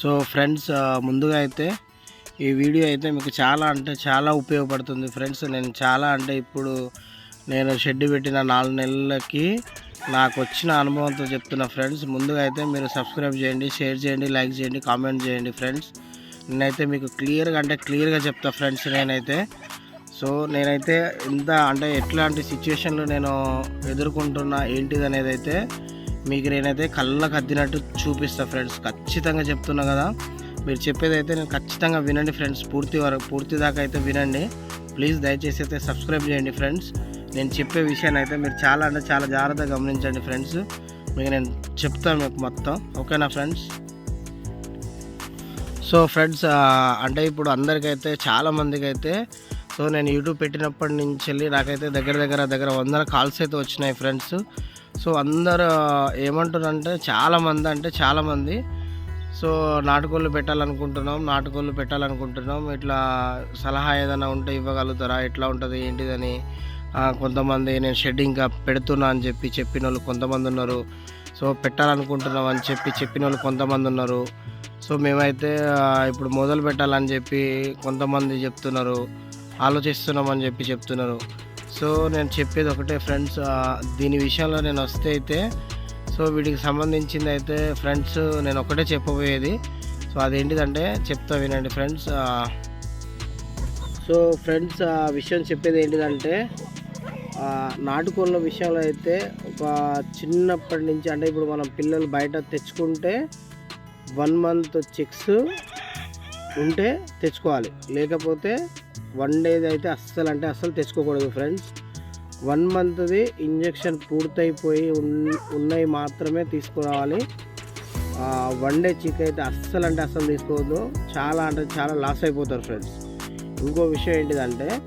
So friends ముందుగా అయితే ఈ వీడియో అయితే మీకు చాలా అంటే చాలా ఉపయోగపడుతుంది. ఫ్రెండ్స్ నేను చాలా అంటే ఇప్పుడు నేను షెడ్ పెట్టిన నాలుగు నెలలకి నాకు వచ్చిన అనుభవంతో చెప్తున్నా ఫ్రెండ్స్ ముందుగా అయితే మీరు సబ్స్క్రైబ్ చేయండి షేర్ చేయండి లైక్ చేయండి కామెంట్ చేయండి ఫ్రెండ్స్. నేనైతే మీకు క్లియర్గా అంటే క్లియర్గా చెప్తా ఫ్రెండ్స్ నేనైతే. సో నేనైతే ఇంత అంటే ఎట్లాంటి సిచ్యువేషన్లు నేను ఎదుర్కొంటున్నా ఏంటిది అనేది అయితే మీకు నేనైతే కళ్ళకు అద్దినట్టు చూపిస్తా ఫ్రెండ్స్. ఖచ్చితంగా చెప్తున్నా కదా. మీరు చెప్పేది అయితే నేను ఖచ్చితంగా వినండి ఫ్రెండ్స్. పూర్తి వరకు పూర్తి దాకా అయితే వినండి. ప్లీజ్ దయచేసి అయితే సబ్స్క్రైబ్ చేయండి ఫ్రెండ్స్. నేను చెప్పే విషయాన్ని అయితే మీరు చాలా అంటే చాలా జాగ్రత్తగా గమనించండి ఫ్రెండ్స్. మీకు నేను చెప్తాను మీకు మొత్తం. ఓకేనా ఫ్రెండ్స్? సో ఫ్రెండ్స్ అంటే ఇప్పుడు అందరికైతే చాలామందికి అయితే సో నేను యూట్యూబ్ పెట్టినప్పటి నుంచి వెళ్ళి నాకైతే దగ్గర దగ్గర దగ్గర వందల కాల్స్ అయితే వచ్చినాయి ఫ్రెండ్స్. సో అందరు ఏమంటారంటే చాలామంది అంటే చాలామంది సో నాటుకోళ్ళు పెట్టాలనుకుంటున్నాం నాటుకోళ్ళు పెట్టాలనుకుంటున్నాం. ఇట్లా సలహా ఏదైనా ఉంటే ఇవ్వగలుగుతారా? ఎట్లా ఉంటుంది? ఏంటిదని? కొంతమంది నేను షెడ్ ఇంకా పెడుతున్నా అని చెప్పి చెప్పిన వాళ్ళు కొంతమంది ఉన్నారు. సో పెట్టాలనుకుంటున్నాం అని చెప్పి చెప్పిన వాళ్ళు కొంతమంది ఉన్నారు. సో మేమైతే ఇప్పుడు మొదలు పెట్టాలని చెప్పి కొంతమంది చెప్తున్నారు. ఆలోచిస్తున్నామని చెప్పి చెప్తున్నారు. సో నేను చెప్పేది ఒకటే ఫ్రెండ్స్ దీని విషయంలో నేను వస్తే అయితే సో వీటికి సంబంధించింది అయితే ఫ్రెండ్స్ నేను ఒకటే చెప్పబోయేది. సో అదేంటిదంటే చెప్తా వినండి ఫ్రెండ్స్ సో ఫ్రెండ్స్ ఆ విషయం చెప్పేది ఏంటిదంటే నాటుకోళ్ళ విషయంలో అయితే ఒక చిన్నప్పటి నుంచి అంటే ఇప్పుడు మనం పిల్లలు బయట తెచ్చుకుంటే వన్ మంత్ చిక్స్ ఉంటే తెచ్చుకోవాలి. లేకపోతే వన్ డేది అయితే అస్సలు అంటే అస్సలు తెచ్చుకోకూడదు ఫ్రెండ్స్. వన్ మంత్ది ఇంజెక్షన్ పూర్తయిపోయి ఉన్- ఉన్నాయి మాత్రమే తీసుకురావాలి. వన్ డే చిక్ అయితే అస్సలు అంటే అస్సలు తీసుకోవద్దు. చాలా అంటే చాలా లాస్ అయిపోతారు ఫ్రెండ్స్. ఇంకో విషయం ఏంటిదంటే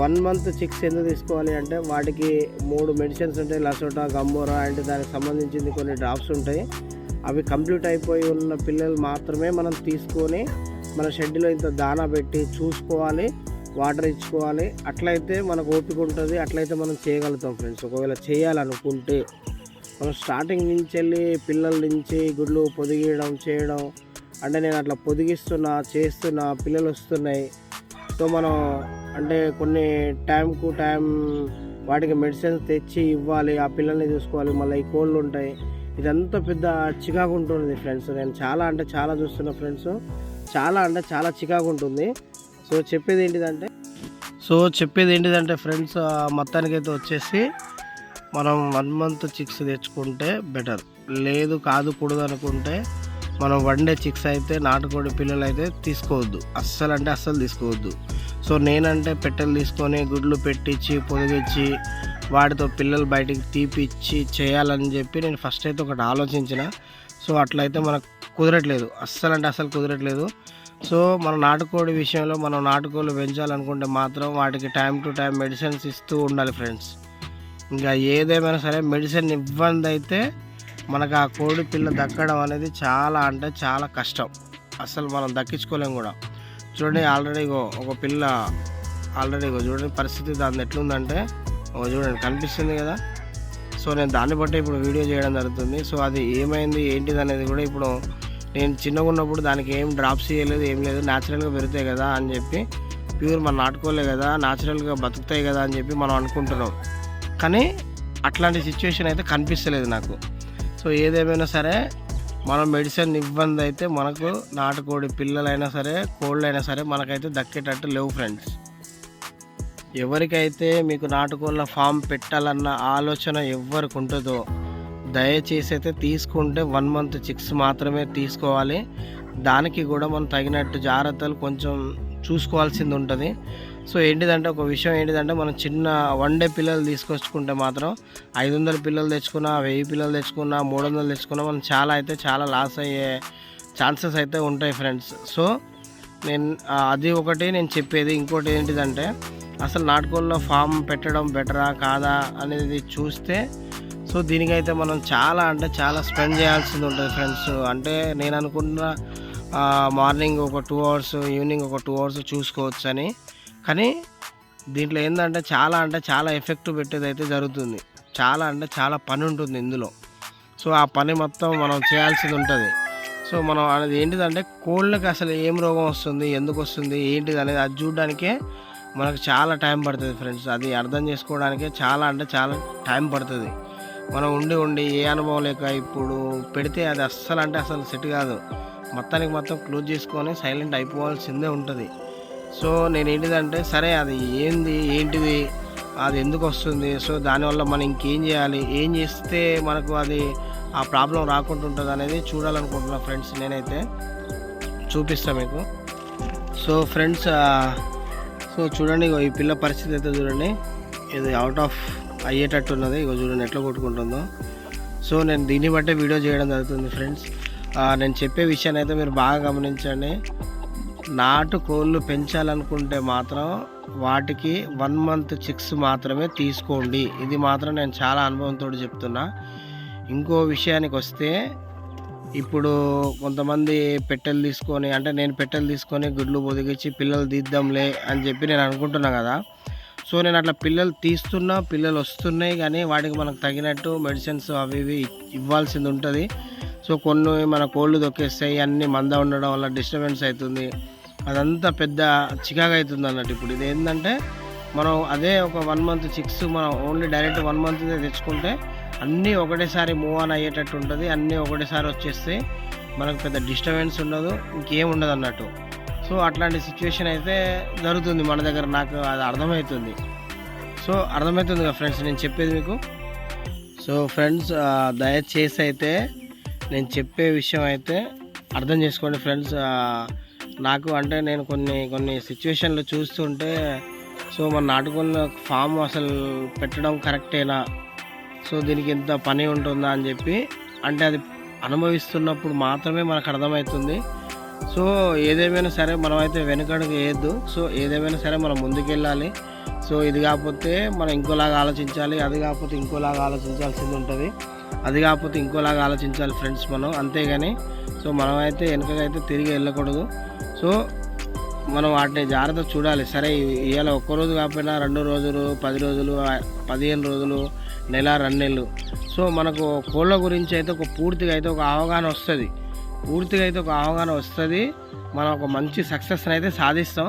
వన్ మంత్ చిక్స్ ఎందుకు తీసుకోవాలి అంటే వాటికి మూడు మెడిసిన్స్ ఉంటాయి. లసోటా గంబోరా అంటే దానికి సంబంధించింది కొన్ని డ్రాప్స్ ఉంటాయి. అవి కంప్లీట్ అయిపోయి ఉన్న పిల్లలు మాత్రమే మనం తీసుకొని మన షెడ్లో ఇంత దానా పెట్టి చూసుకోవాలి వాటర్ ఇచ్చుకోవాలి. అట్లయితే మనకు ఓపిక ఉంటుంది అట్లయితే మనం చేయగలుగుతాం ఫ్రెండ్స్. ఒకవేళ చేయాలనుకుంటే మనం స్టార్టింగ్ నుంచి వెళ్ళి పిల్లల నుంచి గుడ్లు పొదిగేయడం చేయడం అంటే నేను అట్లా పొదిగిస్తున్నా చేస్తున్నా పిల్లలు వస్తున్నాయి. సో మనం అంటే కొన్ని టైంకు టైం వాటికి మెడిసిన్స్ తెచ్చి ఇవ్వాలి ఆ పిల్లల్ని చూసుకోవాలి. మళ్ళీ ఈ కోళ్ళు ఉంటాయి. ఇదంతా పెద్ద చికాకు ఉంటుంది ఫ్రెండ్స్. నేను చాలా అంటే చాలా చూస్తున్నా ఫ్రెండ్స్. చాలా అంటే చాలా చికాకు ఉంటుంది. సో చెప్పేది ఏంటిదంటే సో చెప్పేది ఏంటిదంటే ఫ్రెండ్స్ మొత్తానికైతే వచ్చేసి మనం వన్ మంత్ చిక్స్ తెచ్చుకుంటే బెటర్. లేదు కాదు కూడదు అనుకుంటే మనం వన్ డే చిక్స్ అయితే నాటుకోడి పిల్లలు అయితే తీసుకోవద్దు. అస్సలు అంటే అస్సలు తీసుకోవద్దు. సో నేనంటే పెట్టెలు తీసుకొని గుడ్లు పెట్టించి పొదిగించి వాటితో పిల్లలు బయటికి తీపిచ్చి చేయాలని చెప్పి నేను ఫస్ట్ అయితే ఒకటి ఆలోచించిన. సో అట్లయితే మనకు కుదరట్లేదు. అస్సలు అంటే అస్సలు కుదరట్లేదు. సో మన నాటుకోడి విషయంలో మనం నాటుకోళ్ళు పెంచాలనుకుంటే మాత్రం వాటికి టైం టు టైం మెడిసిన్స్ ఇస్తూ ఉండాలి ఫ్రెండ్స్. ఇంకా ఏదేమైనా సరే మెడిసిన్ ఇవ్వంది అయితే మనకు ఆ కోడి పిల్ల దక్కడం అనేది చాలా అంటే చాలా కష్టం. అసలు మనం దక్కించుకోలేం కూడా. చూడండి ఆల్రెడీ ఇగో ఒక పిల్ల ఆల్రెడీ ఇగో చూడండి పరిస్థితి దాని ఎట్లుందంటే చూడండి కనిపిస్తుంది కదా. సో నేను దాన్ని బట్టి ఇప్పుడు వీడియో చేయడం జరుగుతుంది. సో అది ఏమైంది ఏంటిది అనేది కూడా ఇప్పుడు నేను చిన్నగా ఉన్నప్పుడు దానికి ఏం డ్రాప్స్ చేయలేదు ఏం లేదు. న్యాచురల్గా పెరుగుతాయి కదా అని చెప్పి ప్యూర్ మనం నాటుకోలే కదా న్యాచురల్గా బతుకుతాయి కదా అని చెప్పి మనం అనుకుంటున్నాం. కానీ అట్లాంటి సిచ్యువేషన్ అయితే కనిపిస్తలేదు నాకు. సో ఏదేమైనా సరే మనం మెడిసిన్ ఇబ్బంది అయితే మనకు నాటుకోడి పిల్లలైనా సరే కోళ్ళైనా సరే మనకైతే దక్కేటట్టు లేవు ఫ్రెండ్స్ ఎవరికైతే మీకు నాటుకోళ్ళ ఫామ్ పెట్టాలన్న ఆలోచన ఎవరికి ఉంటుందో దయచేసి అయితే తీసుకుంటే వన్ మంత్ చిక్స్ మాత్రమే తీసుకోవాలి. దానికి కూడా మనం తగినట్టు జాగ్రత్తలు కొంచెం చూసుకోవాల్సింది ఉంటుంది. సో ఏంటిదంటే ఒక విషయం ఏంటిదంటే మనం చిన్న వన్ డే పిల్లలు తీసుకొచ్చుకుంటే మాత్రం ఐదు వందల పిల్లలు తెచ్చుకున్నా వెయ్యి పిల్లలు తెచ్చుకున్నా మూడు వందలు తెచ్చుకున్నా మనం చాలా అయితే చాలా లాస్ అయ్యే ఛాన్సెస్ అయితే ఉంటాయి ఫ్రెండ్స్. సో నేను అది ఒకటి నేను చెప్పేది. ఇంకోటి ఏంటిదంటే అసలు నాటుకోళ్ళలో ఫామ్ పెట్టడం బెటరా కాదా అనేది చూస్తే సో దీనికైతే మనం చాలా అంటే చాలా స్పెండ్ చేయాల్సింది ఉంటుంది ఫ్రెండ్స్. అంటే నేను అనుకున్న మార్నింగ్ ఒక టూ అవర్స్ ఈవినింగ్ ఒక టూ అవర్స్ చూసుకోవచ్చు అని కానీ దీంట్లో ఏంటంటే చాలా అంటే చాలా ఎఫెక్ట్ పెట్టేది అయితే జరుగుతుంది. చాలా అంటే చాలా పని ఉంటుంది ఇందులో. సో ఆ పని మొత్తం మనం చేయాల్సింది ఉంటుంది. సో మనం అనేది ఏంటిదంటే కోళ్ళకి అసలు ఏం రోగం వస్తుంది ఎందుకు వస్తుంది ఏంటిది అనేది అది చూడడానికే మనకు చాలా టైం పడుతుంది ఫ్రెండ్స్. అది అర్థం చేసుకోవడానికే చాలా అంటే చాలా టైం పడుతుంది. మనం ఉండి ఉండి ఏ అనుభవం లేక ఇప్పుడు పెడితే అది అస్సలు అంటే అసలు సెట్ కాదు. మొత్తానికి మొత్తం క్లోజ్ చేసుకొని సైలెంట్ అయిపోవాల్సిందే ఉంటుంది. సో నేను ఏంటిదంటే సరే అది ఏంది ఏంటిది అది ఎందుకు వస్తుంది? సో దానివల్ల మనం ఇంకేం చేయాలి? ఏం చేస్తే మనకు అది ఆ ప్రాబ్లం రాకుండా ఉంటుంది అనేది చూడాలనుకుంటున్నా ఫ్రెండ్స్ నేనైతే. చూపిస్తా మీకు. సో ఫ్రెండ్స్ సో చూడండి ఈ పిల్ల పరిస్థితి అయితే చూడండి. ఇది అవుట్ ఆఫ్ అయ్యేటట్టు ఉన్నది ఇక చూడండి ఎట్లా కొట్టుకుంటుందో. సో నేను దీన్ని బట్టే వీడియో చేయడం జరుగుతుంది ఫ్రెండ్స్. నేను చెప్పే విషయాన్ని అయితే మీరు బాగా గమనించండి. నాటు కోళ్ళు పెంచాలనుకుంటే మాత్రం వాటికి వన్ మంత్ చిక్స్ మాత్రమే తీసుకోండి. ఇది మాత్రం నేను చాలా అనుభవంతో చెప్తున్నా. ఇంకో విషయానికి వస్తే ఇప్పుడు కొంతమంది పెట్టెలు తీసుకొని అంటే నేను పెట్టెలు తీసుకొని గుడ్లు పొదిగించి పిల్లలు తీద్దాంలే అని చెప్పి నేను అనుకుంటున్నా కదా. సో నేను అట్లా పిల్లలు తీస్తున్నా పిల్లలు వస్తున్నాయి కానీ వాటికి మనకు తగినట్టు మెడిసిన్స్ అవి ఇవి ఇవ్వాల్సింది ఉంటుంది. సో కొన్ని మన కోళ్ళు దొక్కేస్తాయి అన్నీ మంద ఉండడం వల్ల డిస్టర్బెన్స్ అవుతుంది అదంతా పెద్ద చికాగా అవుతుంది అన్నట్టు ఇప్పుడు. ఇది ఏంటంటే మనం అదే ఒక వన్ మంత్ చిక్స్ మనం ఓన్లీ డైరెక్ట్ వన్ మంత్ తెచ్చుకుంటే అన్నీ ఒకటేసారి మూవ్ ఆన్ అయ్యేటట్టు ఉంటుంది. అన్నీ ఒకటేసారి వచ్చేస్తే మనకు పెద్ద డిస్టర్బెన్స్ ఉండదు ఇంకేం ఉండదు అన్నట్టు. సో అట్లాంటి సిచ్యువేషన్ అయితే జరుగుతుంది మన దగ్గర. నాకు అది అర్థమవుతుంది. సో అర్థమవుతుంది కదా ఫ్రెండ్స్ నేను చెప్పేది మీకు. సో ఫ్రెండ్స్ దయచేసి అయితే నేను చెప్పే విషయం అయితే అర్థం చేసుకోండి ఫ్రెండ్స్ నాకు అంటే నేను కొన్ని కొన్ని సిచ్యువేషన్లు చూస్తుంటే సో మన నాటుకోళ్ళ ఫామ్ అసలు పెట్టడం కరెక్టేనా సో దీనికి ఎంత పని ఉంటుందా అని చెప్పి అంటే అది అనుభవిస్తున్నప్పుడు మాత్రమే మనకు అర్థమవుతుంది. సో ఏదేమైనా సరే మనం అయితే వెనుకడుగు వేయద్దు. సో ఏదేమైనా సరే మనం ముందుకెళ్ళాలి. సో ఇది కాకపోతే మనం ఇంకోలాగా ఆలోచించాలి. అది కాకపోతే ఇంకోలాగా ఆలోచించాల్సింది ఉంటుంది. అది కాకపోతే ఇంకోలాగా ఆలోచించాలి ఫ్రెండ్స్ మనం. అంతేగాని సో మనం అయితే వెనుకకైతే తిరిగి వెళ్ళకూడదు. సో మనం వాటిని జాగ్రత్త చూడాలి. సరే ఇవాళ ఒక్కరోజు కాకపోయినా రెండు రోజులు పది రోజులు పదిహేను రోజులు నెల రెండు నెలలు. సో మనకు కోళ్ళ గురించి అయితే ఒక పూర్తిగా అయితే ఒక అవగాహన వస్తుంది. పూర్తిగా అయితే ఒక అవగాహన వస్తుంది. మనం ఒక మంచి సక్సెస్ని అయితే సాధిస్తాం.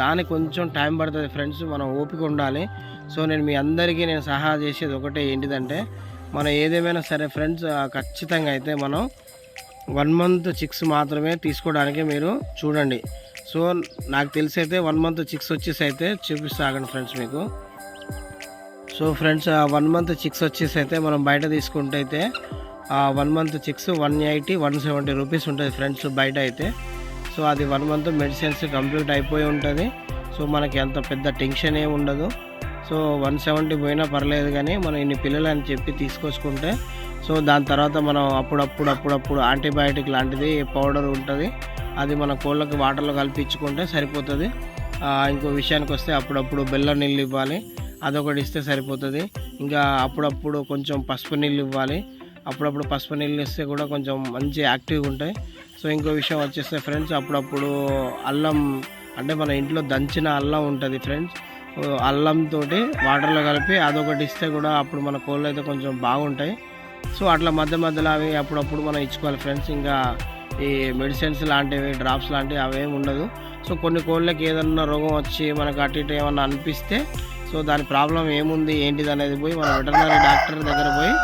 దానికి కొంచెం టైం పడుతుంది ఫ్రెండ్స్ మనం ఓపిక ఉండాలి. సో నేను మీ అందరికీ నేను సహాయం చేసేది ఒకటే ఏంటిదంటే మనం ఏదేమైనా సరే ఫ్రెండ్స్ ఖచ్చితంగా అయితే మనం వన్ మంత్ చిక్స్ మాత్రమే తీసుకోవడానికి మీరు చూడండి. సో నాకు తెలిసి అయితే వన్ మంత్ చిక్స్ వచ్చేసి అయితే చూపిస్తాగండి ఫ్రెండ్స్ మీకు. So friends one month chicks వచ్చేసి అయితే మనం బయట తీసుకుంటే అయితే one month chicks one eighty one seventy rupees ఉంటుంది ఫ్రెండ్స్ బయట అయితే. సో అది వన్ మంత్ మెడిసిన్స్ కంప్లీట్ అయిపోయి ఉంటుంది. సో మనకి అంత పెద్ద టెన్షన్ ఏమి ఉండదు. సో వన్ సెవెంటీ పోయినా పర్లేదు కానీ మనం ఇన్ని పిల్లలు అని చెప్పి తీసుకొచ్చుకుంటే సో దాని తర్వాత మనం అప్పుడప్పుడు అప్పుడప్పుడు యాంటీబయాటిక్ లాంటిది పౌడర్ ఉంటుంది. అది మన కోళ్ళకి వాటర్లో కలిపించుకుంటే సరిపోతుంది. ఇంకో విషయానికి వస్తే అప్పుడప్పుడు బెల్లం నీళ్ళు ఇవ్వాలి. అదొకటి ఇస్తే సరిపోతుంది. ఇంకా అప్పుడప్పుడు కొంచెం పసుపు నీళ్ళు ఇవ్వాలి. అప్పుడప్పుడు పసుపు నీళ్ళు ఇస్తే కూడా కొంచెం మంచి యాక్టివ్గా ఉంటాయి. సో ఇంకో విషయం వచ్చేస్తే ఫ్రెండ్స్ అప్పుడప్పుడు అల్లం అంటే మన ఇంట్లో దంచిన అల్లం ఉంటుంది ఫ్రెండ్స్. అల్లంతో వాటర్లో కలిపి అదొకటి ఇస్తే కూడా అప్పుడు మన కోళ్ళు అయితే కొంచెం బాగుంటాయి. సో అట్లా మధ్య మధ్యలో అవి అప్పుడప్పుడు మనం ఇచ్చుకోవాలి ఫ్రెండ్స్. ఇంకా ఈ మెడిసిన్స్ లాంటివి డ్రాప్స్ లాంటివి అవేమి ఉండదు. సో కొన్ని కోళ్ళకి ఏదన్నా రోగం వచ్చి మనకు అటు ఇటు ఏమన్నా అనిపిస్తే సో దాని ప్రాబ్లం ఏముంది ఏంటిది అనేది పోయి మన వెటర్నరీ డాక్టర్ దగ్గర పోయి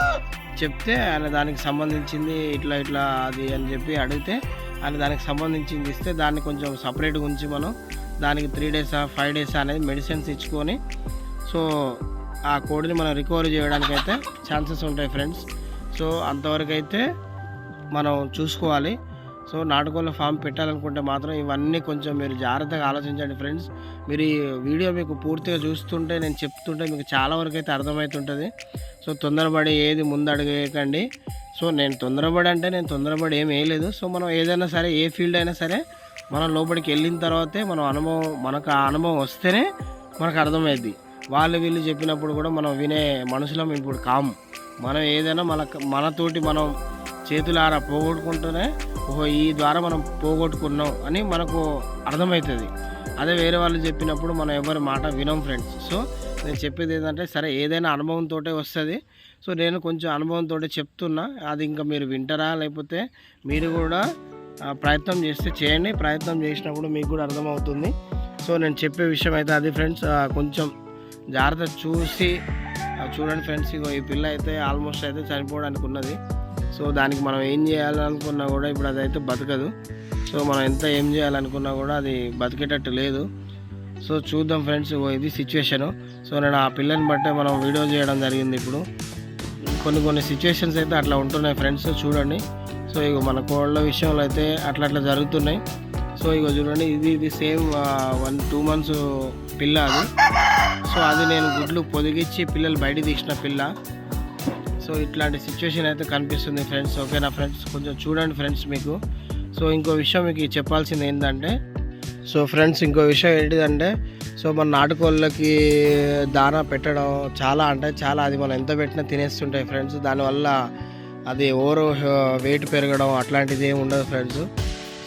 చెప్తే ఆయన దానికి సంబంధించింది ఇట్లా ఇట్లా అది అని చెప్పి అడిగితే ఆయన దానికి సంబంధించింది ఇస్తే దాన్ని కొంచెం సపరేట్గా ఉంచి మనం దానికి త్రీ డేస్ ఫైవ్ డేస్ అనేది మెడిసిన్స్ ఇచ్చుకొని సో ఆ కోడిని మనం రికవరీ చేయడానికి అయితే ఛాన్సెస్ ఉంటాయి ఫ్రెండ్స్ సో అంతవరకు అయితే మనం చూసుకోవాలి. సో నాటుకోళ్ళ ఫామ్ పెట్టాలనుకుంటే మాత్రం ఇవన్నీ కొంచెం మీరు జాగ్రత్తగా ఆలోచించండి ఫ్రెండ్స్. మీరు ఈ వీడియో మీకు పూర్తిగా చూస్తుంటే నేను చెప్తుంటే మీకు చాలా వరకు అయితే అర్థమవుతుంటుంది. సో తొందరపడి ఏది ముందు అడగకండి. సో నేను తొందరపడి అంటే నేను తొందరపడి ఏం వేయలేదు. సో మనం ఏదైనా సరే ఏ ఫీల్డ్ అయినా సరే మనం లోపలికి వెళ్ళిన తర్వాతే మనం అనుభవం మనకు ఆ అనుభవం వస్తేనే మనకు అర్థమైద్ది. వాళ్ళు వీళ్ళు చెప్పినప్పుడు కూడా మనం వినే మనుషులం ఇప్పుడు కాము. మనం ఏదైనా మన మనతోటి మనం చేతులారా పోగొట్టుకుంటూనే ఓహో ఈ ద్వారా మనం పోగొట్టుకున్నాం అని మనకు అర్థమవుతుంది. అదే వేరే వాళ్ళు చెప్పినప్పుడు మనం ఎవరి మాట వినం ఫ్రెండ్స్ సో నేను చెప్పేది ఏంటంటే సరే ఏదైనా అనుభవంతో వస్తుంది. సో నేను కొంచెం అనుభవంతో చెప్తున్నా. అది ఇంకా మీరు వింటారా? లేకపోతే మీరు కూడా ప్రయత్నం చేస్తే చేయండి. ప్రయత్నం చేసినప్పుడు మీకు కూడా అర్థమవుతుంది. సో నేను చెప్పే విషయం అయితే అది ఫ్రెండ్స్ కొంచెం జాగ్రత్త చూసి చూడండి ఫ్రెండ్స్ ఇగో ఈ పిల్ల అయితే ఆల్మోస్ట్ అయితే చనిపోవడానికి ఉన్నది. సో దానికి మనం ఏం చేయాలనుకున్నా కూడా ఇప్పుడు అదైతే బతకదు. సో మనం ఎంత ఏం చేయాలనుకున్నా కూడా అది బతికేటట్టు లేదు. సో చూద్దాం ఫ్రెండ్స్ ఇది సిచ్యువేషను సో నేను ఆ పిల్లని బట్టే మనం వీడియో చేయడం జరిగింది ఇప్పుడు. కొన్ని కొన్ని సిచ్యువేషన్స్ అయితే అట్లా ఉంటున్నాయి ఫ్రెండ్స్ చూడండి. సో ఇగో మన కోళ్ళ విషయంలో అయితే అట్లా అట్లా జరుగుతున్నాయి. సో ఇక చూడండి ఇది ఇది సేమ్ వన్ టూ మంత్స్ పిల్ల అది. సో అది నేను గుడ్లు పొదిగించి పిల్లలు బయట తీసిన పిల్ల. సో ఇట్లాంటి సిచ్యువేషన్ అయితే కనిపిస్తుంది ఫ్రెండ్స్ ఓకేనా ఫ్రెండ్స్ కొంచెం చూడండి ఫ్రెండ్స్ మీకు. సో ఇంకో విషయం మీకు చెప్పాల్సింది ఏంటంటే సో ఫ్రెండ్స్ ఇంకో విషయం ఏంటిదంటే సో మన నాటుకోళ్ళకి దానా పెట్టడం చాలా అంటే చాలా అది మనం ఎంత పెట్టినా తినేస్తుంటాయి ఫ్రెండ్స్ దానివల్ల అది ఓవర్ వెయిట్ పెరగడం అట్లాంటిది ఏమి ఉండదు ఫ్రెండ్స్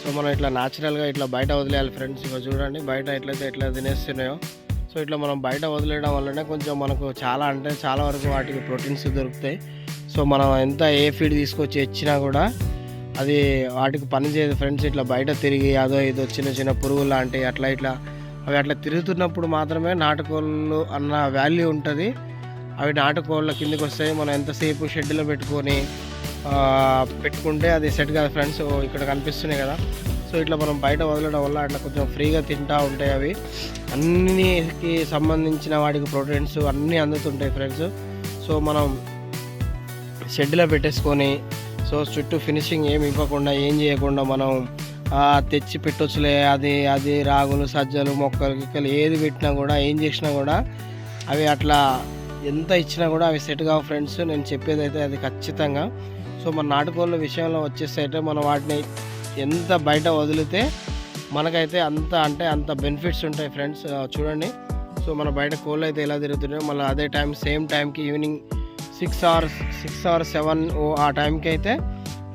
సో మనం ఇట్లా న్యాచురల్గా ఇట్లా బయట వదిలేయాలి ఫ్రెండ్స్ ఇక చూడండి బయట ఎట్లయితే ఎట్లా తినేస్తున్నాయో. సో ఇట్లా మనం బయట వదిలేయడం వల్లనే కొంచెం మనకు చాలా అంటే చాలా వరకు వాటికి ప్రోటీన్స్ దొరుకుతాయి. సో మనం ఎంత ఏ ఫీడ్ తీసుకొచ్చి ఇచ్చినా కూడా అది వాటికి పని చేయదు. ఫ్రెండ్స్ ఇట్లా బయట తిరిగి అదో ఇదో చిన్న చిన్న పురుగులు లాంటివి అట్లా ఇట్లా అవి అట్లా తిరుగుతున్నప్పుడు మాత్రమే నాటుకోళ్ళు అన్న వాల్యూ ఉంటుంది. అవి నాటుకోళ్ళ కిందకి వస్తాయి. మనం ఎంతసేపు షెడ్లో పెట్టుకొని పెట్టుకుంటే అది సెట్ కాదు ఫ్రెండ్స్. ఇక్కడ కనిపిస్తున్నాయి కదా. సో ఇట్లా మనం బయట వదలడం వల్ల అట్లా కొంచెం ఫ్రీగా తింటూ ఉంటాయి అవి. అన్నికి సంబంధించిన వాటికి ప్రోటీన్స్ అన్నీ అందుతుంటాయి ఫ్రెండ్స్. సో మనం షెడ్లో పెట్టేసుకొని సో చుట్టూ ఫినిషింగ్ ఏమి ఇవ్వకుండా ఏం చేయకుండా మనం తెచ్చి పెట్టొచ్చులే అది అది రాగులు సజ్జలు మొక్కలు గిక్కలు ఏది పెట్టినా కూడా ఏం చేసినా కూడా అవి అట్లా ఎంత ఇచ్చినా కూడా అవి సెట్ కావు ఫ్రెండ్స్. నేను చెప్పేది అయితే అది ఖచ్చితంగా. సో మన నాటుకోళ్ళ విషయంలో వచ్చేసి అయితే మనం వాటిని ఎంత బయట వదిలితే మనకైతే అంత అంటే అంత బెనిఫిట్స్ ఉంటాయి ఫ్రెండ్స్ చూడండి. సో మన బయట కోళ్ళు అయితే ఎలా తిరుగుతున్నాయో మళ్ళీ అదే టైం సేమ్ టైంకి evening six hours six hours seven ఓ ఆ టైంకి అయితే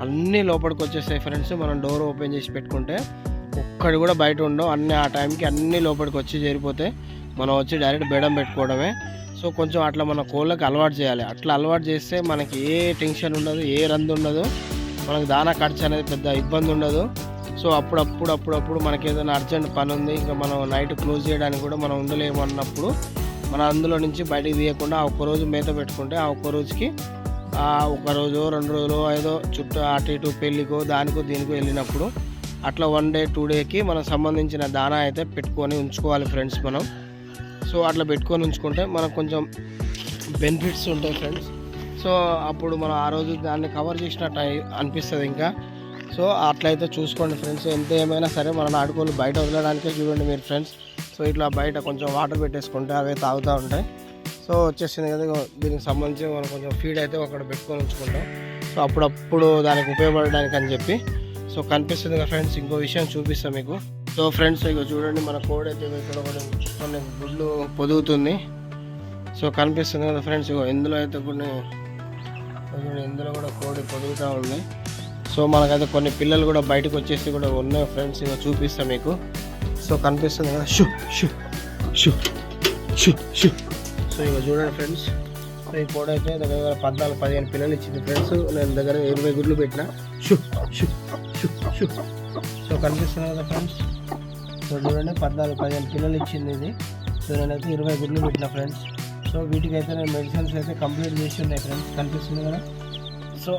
అన్నీ లోపలికి వచ్చేస్తాయి ఫ్రెండ్స్ మనం డోర్ ఓపెన్ చేసి పెట్టుకుంటే ఒక్కడి కూడా బయట ఉండవు. అన్నీ ఆ టైంకి అన్నీ లోపలికి వచ్చి చేరిపోతే మనం వచ్చి డైరెక్ట్ బెడం పెట్టుకోవడమే. సో కొంచెం అట్లా మన కోళ్ళకి అలవాటు చేయాలి. అట్లా అలవాటు చేస్తే మనకి ఏ టెన్షన్ ఉండదు ఏ రంది ఉండదు. మనకి దానా ఖర్చు అనేది పెద్ద ఇబ్బంది ఉండదు. సో అప్పుడప్పుడు అప్పుడప్పుడు మనకి ఏదైనా అర్జెంట్ పని ఉంది ఇంకా మనం నైట్ క్లోజ్ చేయడానికి కూడా మనం ఉండలేము అన్నప్పుడు మన అందులో నుంచి బయటికి తీయకుండా ఆ ఒక్క రోజు మేత పెట్టుకుంటే ఆ ఒక్క రోజుకి ఒక రోజు రెండు రోజులు ఏదో చుట్టూ అటు ఇటు పెళ్ళికో దానికో దీనికో వెళ్ళినప్పుడు అట్లా వన్ డే టూ డేకి మనం సంబంధించిన దానా అయితే పెట్టుకొని ఉంచుకోవాలి ఫ్రెండ్స్ మనం. సో అట్లా పెట్టుకొని ఉంచుకుంటే మనకు కొంచెం బెనిఫిట్స్ ఉంటాయి ఫ్రెండ్స్. సో అప్పుడు మనం ఆ రోజు దాన్ని కవర్ చేసినట్టు అనిపిస్తుంది ఇంకా. సో అట్లయితే చూసుకోండి ఫ్రెండ్స్ ఎంత ఏమైనా సరే మన నాటుకోళ్ళు బయట వదలడానికే చూడండి మీరు ఫ్రెండ్స్ సో ఇట్లా బయట కొంచెం వాటర్ పెట్టేసుకుంటే అవే తాగుతూ ఉంటాయి. సో వచ్చేసింది కదా దీనికి సంబంధించి మనం కొంచెం ఫీడ్ అయితే అక్కడ పెట్టుకొని ఉంచుకుంటాం. సో అప్పుడప్పుడు దానికి ఉపయోగపడడానికి అని చెప్పి. సో కనిపిస్తుంది కదా ఫ్రెండ్స్ ఇంకో విషయం చూపిస్తాం మీకు. సో ఫ్రెండ్స్ ఇక చూడండి మన కోడ్ అయితే ఇక్కడ కొన్ని కొన్ని గుడ్లు పొదుగుతుంది. సో కనిపిస్తుంది కదా ఫ్రెండ్స్ ఇగో ఇందులో అయితే కొన్ని చూడండి ఇందులో కూడా కోడి పొదుగుతూ ఉన్నాయి సో మనకైతే కొన్ని పిల్లలు కూడా బయటకు వచ్చేసి కూడా ఉన్నాయి ఫ్రెండ్స్ ఇక చూపిస్తాం మీకు. సో కనిపిస్తుంది కదా షూ షూ షూ షూ షూ. సో ఇక చూడండి ఫ్రెండ్స్ సో ఈ కోడి అయితే దగ్గర దగ్గర పద్నాలుగు పదిహేను పిల్లలు ఇచ్చింది ఫ్రెండ్స్. నేను దగ్గర ఇరవై గుడ్లు పెట్టిన. షూ షూ షూ షూ. సో కనిపిస్తుంది కదా ఫ్రెండ్స్. సో చూడండి పద్నాలుగు పదిహేను పిల్లలు ఇచ్చింది ఇది. సో నేనైతే ఇరవై గుడ్లు పెట్టిన ఫ్రెండ్స్. సో వీటికి అయితే నేను మెడిసిన్స్ అయితే కంప్లీట్ చేసి ఉన్నాయి ఫ్రెండ్స్ కనిపిస్తుంది కదా? సో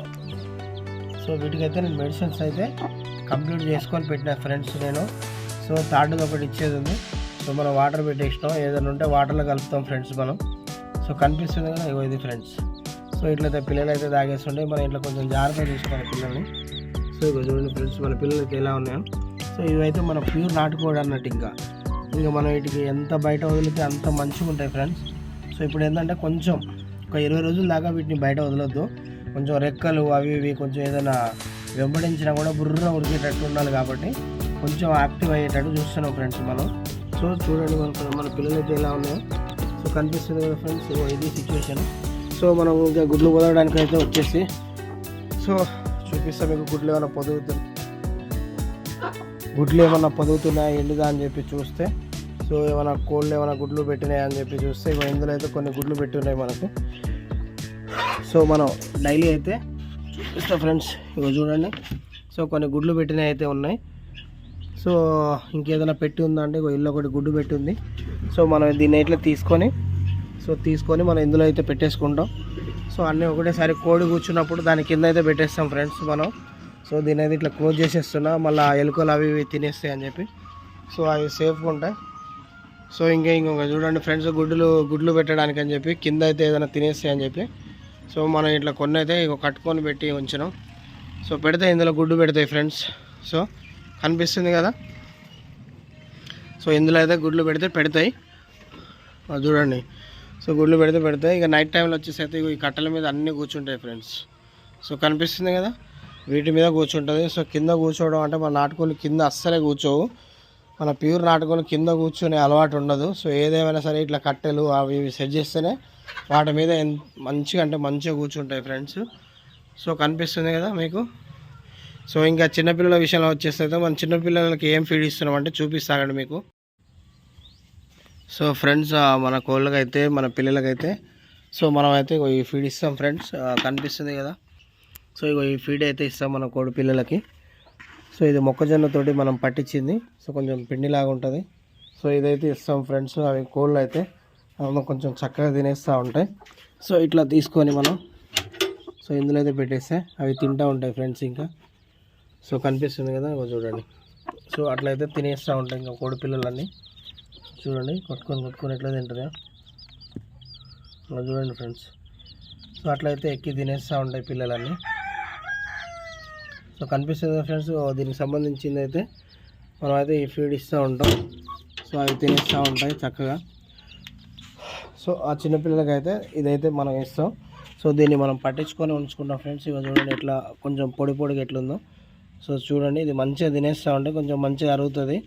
సో వీటికైతే నేను మెడిసిన్స్ అయితే కంప్లీట్ చేసుకొని పెట్టిన ఫ్రెండ్స్ నేను. సో థర్డ్ది ఒకటి ఇచ్చేది ఉంది. సో మనం వాటర్ పెట్టేసినాం. ఏదైనా ఉంటే వాటర్లో కలుపుతాం ఫ్రెండ్స్ మనం. సో కనిపిస్తుంది కదా? ఇగో ఇది ఫ్రెండ్స్ సో ఇట్లయితే పిల్లలు అయితే తాగేస్తుండే. మనం ఇట్లా కొంచెం జాగ్రత్త చూసుకోవాలి పిల్లల్ని. సో ఇక చూడండి ఫ్రెండ్స్ మన పిల్లలకి ఎలా ఉన్నాయో. సో ఇవైతే మన ప్యూర్ నాటుకోవడం అన్నట్టు ఇంకా. ఇంకా మనం వీటికి ఎంత బయట వదిలితే అంత మంచిగా ఉంటాయి ఫ్రెండ్స్ సో ఇప్పుడు ఏంటంటే కొంచెం ఒక ఇరవై రోజుల దాకా వీటిని బయట వదలొద్దు. కొంచెం రెక్కలు అవి ఇవి కొంచెం ఏదైనా వెంబడించినా కూడా బుర్ర ఉరికేటట్టు ఉండాలి కాబట్టి కొంచెం యాక్టివ్ అయ్యేటట్టు చూస్తున్నాం ఫ్రెండ్స్ మనం. సో చూడండి మన మన పిల్లలు అయితే ఎలా ఉన్నాయో. సో కనిపిస్తుంది కదా ఫ్రెండ్స్ ఇది సిచ్యువేషన్ సో మనం ఇంకా గుడ్లు వదలడానికి అయితే వచ్చేసి సో చూపిస్తాం మీకు గుడ్లు ఏమైనా పొదుగుతుంది గుడ్లు ఏమన్నా పొదుగుతున్నాయా ఎండుదా అని చెప్పి చూస్తే సో ఏమైనా కోళ్ళు ఏమైనా గుడ్లు పెట్టినాయా అని చెప్పి చూస్తే ఇందులో అయితే కొన్ని గుడ్లు పెట్టి ఉన్నాయి మనకు. సో మనం డైలీ అయితే చూపిస్తా ఫ్రెండ్స్ ఇగో చూడండి. సో కొన్ని గుడ్లు పెట్టినవి అయితే ఉన్నాయి. సో ఇంకేదైనా పెట్టి ఉందా అంటే ఇల్లు ఒకటి గుడ్డు పెట్టి ఉంది. సో మనం దీన్ని ఇట్లా తీసుకొని సో తీసుకొని మనం ఇందులో అయితే పెట్టేసుకుంటాం. సో అన్నీ ఒకటేసారి కోడి కూర్చున్నప్పుడు దాని కింద అయితే పెట్టేస్తాం ఫ్రెండ్స్ మనం. సో దీని అయితే ఇట్లా క్లోజ్ చేసేస్తున్నా మళ్ళీ ఎలుకలు అవి ఇవి తినేస్తాయి అని చెప్పి. సో అవి సేఫ్గా ఉంటాయి. సో ఇంకా ఇంకొక చూడండి ఫ్రెండ్స్ గుడ్లు గుడ్లు పెట్టడానికి అని చెప్పి కింద అయితే ఏదైనా తినేస్తాయి అని చెప్పి. సో మనం ఇట్లా కొన్ని అయితే కట్టుకొని పెట్టి ఉంచినాం. సో పెడితే ఇందులో గుడ్డు పెడతాయి ఫ్రెండ్స్ సో కనిపిస్తుంది కదా? సో ఇందులో అయితే గుడ్లు పెడితే పెడతాయి. అది చూడండి. సో గుడ్లు పెడితే పెడతాయి. ఇక నైట్ టైంలో వచ్చేసి అయితే ఈ కట్టెల మీద అన్నీ కూర్చుంటాయి ఫ్రెండ్స్ సో కనిపిస్తుంది కదా? వీటి మీద కూర్చుంటుంది. సో కింద కూర్చోవడం అంటే మన నాటుకోళ్ళు కింద అస్సలే కూర్చోవు. మన ప్యూర్ నాటుకోళ్ళు కింద కూర్చునే అలవాటు ఉండదు. సో ఏదేమైనా సరే ఇట్లా కట్టెలు అవి ఇవి సెట్ చేస్తేనే వాటి మీద మంచిగా అంటే మంచిగా కూర్చుంటాయి ఫ్రెండ్స్ సో కనిపిస్తుంది కదా మీకు? సో ఇంకా చిన్నపిల్లల విషయంలో వచ్చేస్తే అయితే మన చిన్నపిల్లలకి ఏం ఫీడ్ ఇస్తున్నామంటే చూపిస్తాగండి మీకు. సో ఫ్రెండ్స్ మన కోళ్ళకైతే మన పిల్లలకైతే సో మనం అయితే ఇగో ఈ ఫీడ్ ఇస్తాం ఫ్రెండ్స్ కనిపిస్తుంది కదా? సో ఇగో ఈ ఫీడ్ అయితే ఇస్తాం మన కోడి పిల్లలకి. సో ఇది మొక్కజొన్నతోటి మనం పట్టించింది. సో కొంచెం పిండిలాగా ఉంటుంది. సో ఇదైతే ఇస్తాం ఫ్రెండ్స్ అవి కోళ్ళు అయితే అందులో కొంచెం చక్కగా తినేస్తూ ఉంటాయి. సో ఇట్లా తీసుకొని మనం సో ఇందులో అయితే పెట్టేస్తే అవి తింటూ ఉంటాయి ఫ్రెండ్స్ ఇంకా. సో కనిపిస్తుంది కదా చూడండి. సో అట్లయితే తినేస్తూ ఉంటాయి ఇంకా కోడి పిల్లలన్నీ. చూడండి కొట్టుకొని కొట్టుకొని ఎట్లా తింటారా. చూడండి ఫ్రెండ్స్ సో అట్లయితే ఎక్కి తినేస్తూ ఉంటాయి పిల్లలన్నీ. సో కనిపిస్తుంది ఫ్రెండ్స్ దీనికి సంబంధించింది అయితే మనం అయితే ఈ ఫీడ్ ఇస్తూ ఉంటాం. సో అవి తినేస్తూ ఉంటాయి చక్కగా. సో ఆ చిన్నపిల్లలకి అయితే ఇదైతే మనం ఇస్తాం. సో దీన్ని మనం పట్టించుకొని ఉంచుకుంటాం ఫ్రెండ్స్. ఇవి చూడండి ఎట్లా కొంచెం పొడి పొడిగా ఎట్లుందో. సో చూడండి ఇది మంచిగా తినేస్తూ ఉంటే కొంచెం మంచిగా అరుగుతుంది.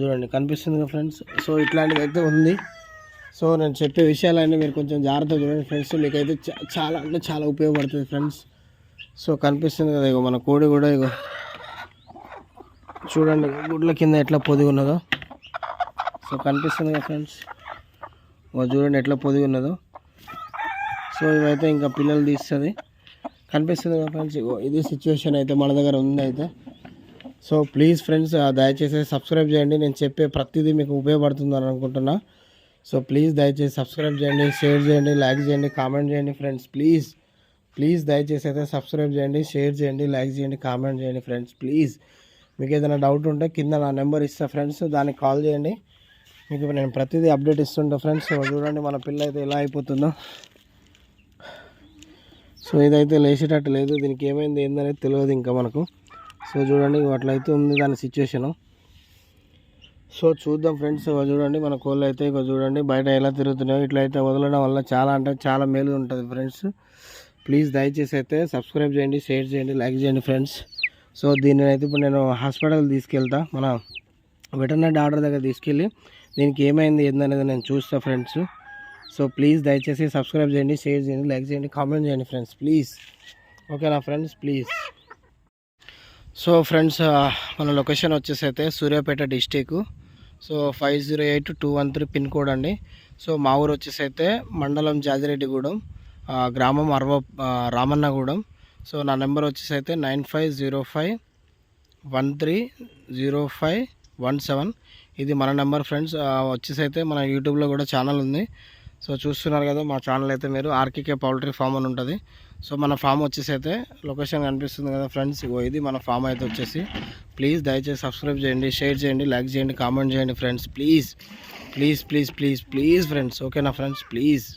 చూడండి కనిపిస్తుంది కదా ఫ్రెండ్స్. సో ఇట్లాంటిది అయితే ఉంది. సో నేను చెప్పే విషయాలన్నీ మీరు కొంచెం జాగ్రత్తగా చూడండి ఫ్రెండ్స్. మీకైతే చాలా అంటే చాలా ఉపయోగపడుతుంది ఫ్రెండ్స్. సో కనిపిస్తుంది కదా ఇగో మన కోడి కూడా ఇగో. చూడండి గుడ్ల కింద ఎట్లా పొదిగి ఉన్నదో. సో కనిపిస్తుంది కదా ఫ్రెండ్స్ ఇగో చూడండి ఎట్లా పొదిగి ఉన్నదో. సో ఇవైతే ఇంకా పిల్లలు తీస్తుంది. కనిపిస్తుంది కదా ఫ్రెండ్స్ ఇగో ఇది సిచ్యువేషన్ అయితే మన దగ్గర ఉంది అయితే. సో ప్లీజ్ ఫ్రెండ్స్ దయచేసి సబ్స్క్రైబ్ చేయండి. నేను చెప్పే ప్రతిదీ మీకు ఉపయోగపడుతుందని అనుకుంటున్నా. సో ప్లీజ్ దయచేసి సబ్స్క్రైబ్ చేయండి షేర్ చేయండి లైక్ చేయండి కామెంట్ చేయండి ఫ్రెండ్స్ ప్లీజ్ ప్లీజ్ దయచేసి అయితే సబ్స్క్రైబ్ చేయండి షేర్ చేయండి లైక్ చేయండి కామెంట్ చేయండి ఫ్రెండ్స్ ప్లీజ్. మీకు ఏదైనా డౌట్ ఉంటే కింద నా నెంబర్ ఇస్తా ఫ్రెండ్స్ దానికి కాల్ చేయండి. మీకు నేను ప్రతిదీ అప్డేట్ ఇస్తుంటా ఫ్రెండ్స్. చూడండి మన పిల్ల అయితే ఎలా అయిపోతుందో. సో ఇదైతే లేచేటట్టు లేదు దీనికి ఏమైంది ఏందనేది తెలియదు ఇంకా మనకు. సో చూడండి అట్లయితే ఉంది దాని సిచ్యువేషను సో చూద్దాం ఫ్రెండ్స్ చూడండి మన కోళ్ళు అయితే ఇక చూడండి బయట ఎలా తిరుగుతున్నాయో. ఇట్లయితే వదలడం వల్ల చాలా అంటే చాలా మేలు ఉంటుంది ఫ్రెండ్స్. ప్లీజ్ దయచేసి అయితే సబ్స్క్రైబ్ చేయండి షేర్ చేయండి లైక్ చేయండి ఫ్రెండ్స్. సో దీన్ని అయితే ఇప్పుడు నేను హాస్పిటల్ తీసుకెళ్తా మన వెటర్నరీ డాక్టర్ దగ్గర తీసుకెళ్ళి దీనికి ఏమైంది ఏందనేది నేను చూస్తా ఫ్రెండ్స్. సో ప్లీజ్ దయచేసి సబ్స్క్రైబ్ చేయండి షేర్ చేయండి లైక్ చేయండి కామెంట్ చేయండి ఫ్రెండ్స్ ప్లీజ్. ఓకేనా ఫ్రెండ్స్ ప్లీజ్. సో ఫ్రెండ్స్ మన లొకేషన్ వచ్చేసి అయితే Suryapet district. So five zero eight two one three pin code అండి. సో మా ఊరు వచ్చేసి అయితే మండలం జాజిరెడ్డిగూడెం. గ్రామం అరవ రామన్నగూడెం. సో నా నెంబర్ వచ్చేసి అయితే nine five zero five one three zero five one seven. ఇది మన నెంబర్ ఫ్రెండ్స్. వచ్చేసి అయితే మన యూట్యూబ్లో కూడా ఛానల్ ఉంది. సో చూస్తున్నారు కదా మా ఛానల్ అయితే మీరు ఆర్కేకే పౌల్ట్రీ ఫామ్ అని ఉంటుంది. సో మన ఫామ్ వచ్చేసి అయితే లొకేషన్ కనిపిస్తుంది కదా ఫ్రెండ్స్. ఇగో ఇది మన ఫామ్ అయితే వచ్చేసి. ప్లీజ్ దయచేసి సబ్స్క్రైబ్ చేయండి షేర్ చేయండి లైక్ చేయండి కామెంట్ చేయండి friends. Please please please please please friends. ఓకేనా ఫ్రెండ్స్? ప్లీజ్.